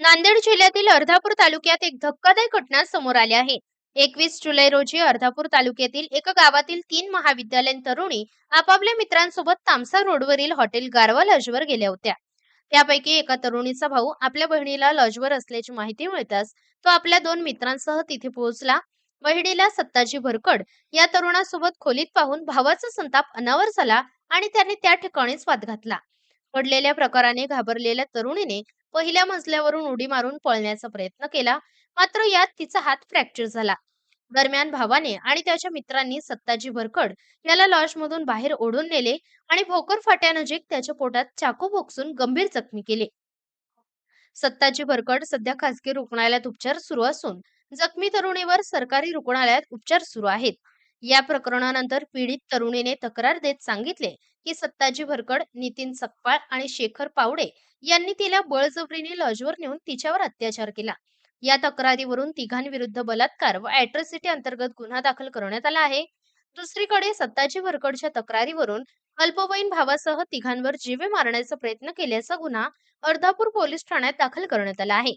नांदेड जिल्ह्यातील अर्धापूर तालुक्यात एक धक्कादायक घटना समोर आली आहे. एकवीस जुलै रोजी अर्धापूर तालुक्यातील एका गावातील तीन महाविद्यालयीन तरुणी आपापल्या मित्रांसोबत तामसा रोडवरील हॉटेल गारवा लॉजवर गेल्या होत्या. त्यापैकी एका तरुणीचा भाऊ आपल्या बहिणीला लॉजवर असल्याची माहिती मिळताच तो आपल्या दोन मित्रांसह तिथे पोहोचला. बहिणीला सत्ताजी भरकड या तरुणासोबत खोलीत पाहून भावाचा संताप अनावर झाला आणि त्याने त्या ठिकाणीच वाद घातला. पडलेल्या प्रकाराने घाबरलेल्या तरुणीने पहिल्या मजल्यावरून उडी मारून पळण्याचा प्रयत्न केला. मात्र यात तिचा हात फ्रॅक्चर झाला. दरम्यान भावाने आणि त्याच्या मित्रांनी सत्ताजी भरकड याला लॉजमधून बाहेर ओढून नेले आणि भोकर फाट्यानजीक त्याच्या पोटात चाकू भोगसून गंभीर जखमी केले. सत्ताजी भरकड सध्या खासगी रुग्णालयात उपचार सुरू असून जखमी तरुणीवर सरकारी रुग्णालयात उपचार सुरू आहेत. या प्रकरणानंतर पीडित तरुणीने तक्रार देत सांगितले की सत्ताजी भरकड नितीन सकपाळ आणि शेखर पावडे यांनी तिला बळजबरीने लॉजवर नेऊन तिच्यावर अत्याचार केला. या तक्रारीवरून तिघांविरुद्ध बलात्कार व अॅट्रॉसिटी अंतर्गत गुन्हा दाखल करण्यात आला आहे. दुसरीकडे सत्ताजी भरकडच्या तक्रारीवरून अल्पवयीन भावासह तिघांवर जीवे मारण्याचा प्रयत्न केल्याचा गुन्हा अर्धापूर पोलीस ठाण्यात दाखल करण्यात आला आहे.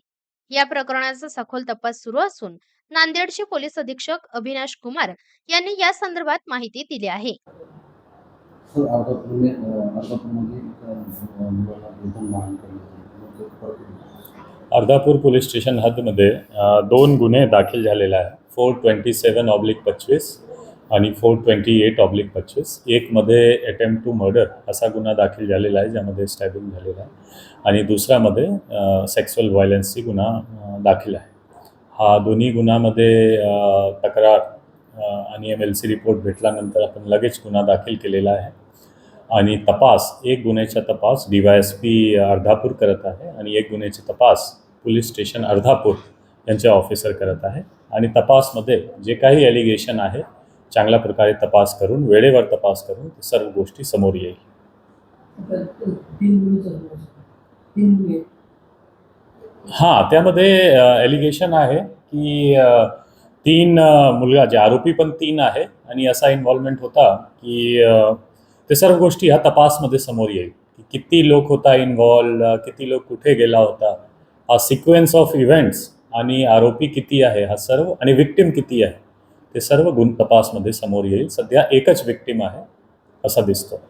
या प्रकरणाचा सखोल तपास सुरू असून नांदेडचे पोलीस अधीक्षक अविनाश कुमार यांनी या संदर्भात माहिती दिली आहे. अर्धापूर पोलीस स्टेशन हद्दमध्ये दोन गुन्हे दाखल झालेले आहे फोर ट्वेंटी सेवन ऑब्लिक पंचवीस आणि फोर ट्वेंटी एट ऑब्लिक पंचवीस एकमध्ये अटेम्प्ट टू मर्डर असा गुन्हा दाखल झालेला आहे ज्यामध्ये स्टॅबिंग झालेला आहे. आणि दुसऱ्यामध्ये सेक्स्युअल व्हायलन्सची गुन्हा दाखल आहे. हा दोन्ही गुन्ह्यामध्ये तक्रार आणि एम एल सी रिपोर्ट भेटल्यानंतर आपण लगेच गुन्हा दाखल केलेला आहे. आणि तपास एक गुन्ह्याचा तपास D Y S P Ardhapur करत आहे आणि एक गुन्ह्याचा तपास पोलीस स्टेशन अर्धापूर यांचे ऑफिसर करत आहे. आणि तपासमध्ये जे काही ॲलिगेशन आहे चांगल्या प्रकारे तपास करून वेळेवर तपास करून सर्व गोष्टी समोर येईल. हां त्यामध्ये एलिगेशन आहे की अ, तीन अ, मुलगा जे आरोपी पण तीन आहे आणि असा इन्व्हॉल्वमेंट होता की अ, ते सर्व गोष्टी ह्या तपासमध्ये समोर येईल. की किती लोक होता इन्व्हॉल्व किती लोक कुठे गेला होता हा सिक्वेन्स ऑफ इव्हेंट्स आणि आरोपी किती आहे हा सर्व आणि विक्टिम किती आहे ते सर्व गुण तपासमध्ये समोर येईल. सध्या एकच विक्टिम आहे असा दिसतो.